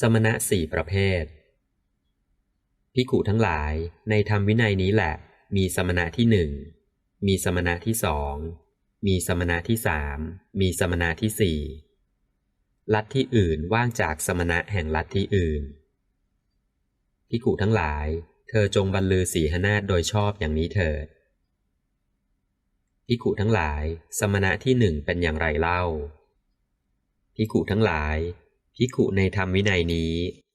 สมณะสี่ประเภทภิกขุทั้งหลายในธรรมวินัยนี้แหละ มีสมณะที่หนึ่ง มีสมณะที่สอง มีสมณะที่สาม มีสมณะที่สี่ลัทธิอื่นว่างจากสมณะแห่งลัทธิอื่นภิกขุทั้งหลาย เธอจงบรรลือสีหนาฏโดยชอบอย่างนี้เถิดภิกขุทั้งหลาย สมณะที่หนึ่งเป็นอย่างไรเล่าภิกขุทั้งหลาย ภิกขุในธรรมวินัยนี้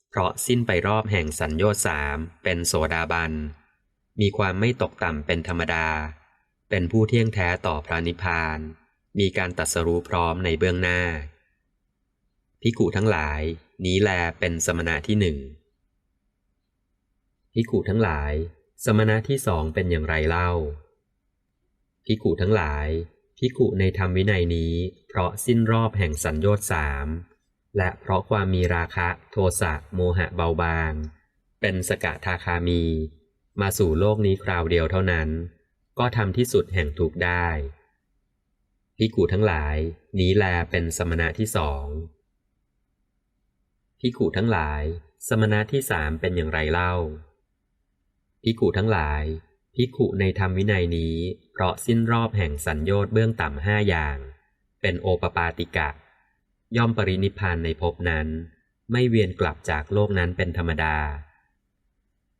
เพราะสิ้นไปรอบแห่งสัญญาสามเป็นโสดาบัน มีความไม่ตกต่ำเป็นธรรมดา เป็นผู้เที่ยงแท้ต่อพระนิพพาน มีการตัดสรู้พร้อมในเบื้องหน้าภิกขุทั้งหลาย นี้แลเป็นสมณะที่หนึ่งภิกขุทั้งหลาย สมณะที่สองเป็นอย่างไรเล่าภิกขุทั้งหลายภิกขุในธรรมวินัยนี้ เพราะสิ้นรอบแห่งสัญญาสาม และเพราะความมีราคะโทสะโมหะเบาบาง เป็นสกทาคามี มาสู่โลกนี้คราวเดียวเท่านั้น ก็ทำที่สุดแห่งทุกได้ภิกขุทั้งหลาย นี้แลเป็นสมณะที่สองภิกขุทั้งหลาย สมณะที่สามเป็นอย่างไรเล่าภิกขุทั้งหลายภิกขุในธรรมวินัยนี้ เพราะสิ้นรอบแห่งสัญญาเบื้องต่ำห้าอย่าง เป็นโอปปาติกะ ย่อมปรินิพานในภพนั้น ไม่เวียนกลับจากโลกนั้นเป็นธรรมดา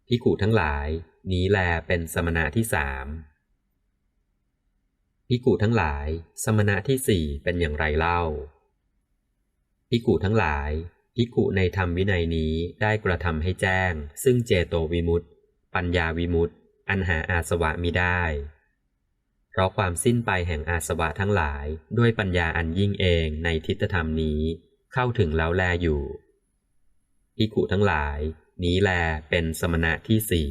ภิกขุทั้งหลาย นี้แลเป็นสมณะที่สามภิกขุทั้งหลาย สมณะที่สี่เป็นอย่างไรเล่าภิกขุทั้งหลายภิกขุในธรรมวินัยนี้ได้กระทำให้แจ้ง ซึ่งเจโตวิมุตติปัญญาวิมุตติอันหาอาสวะมิได้ เพราะความสิ้นไปแห่งอาสวะทั้งหลายด้วยปัญญาอันยิ่งเองในทิฏฐธรรมนี้เข้าถึงแล้วแลอยู่พิกุทั้งหลาย นี้แลเป็นสมณะที่สี่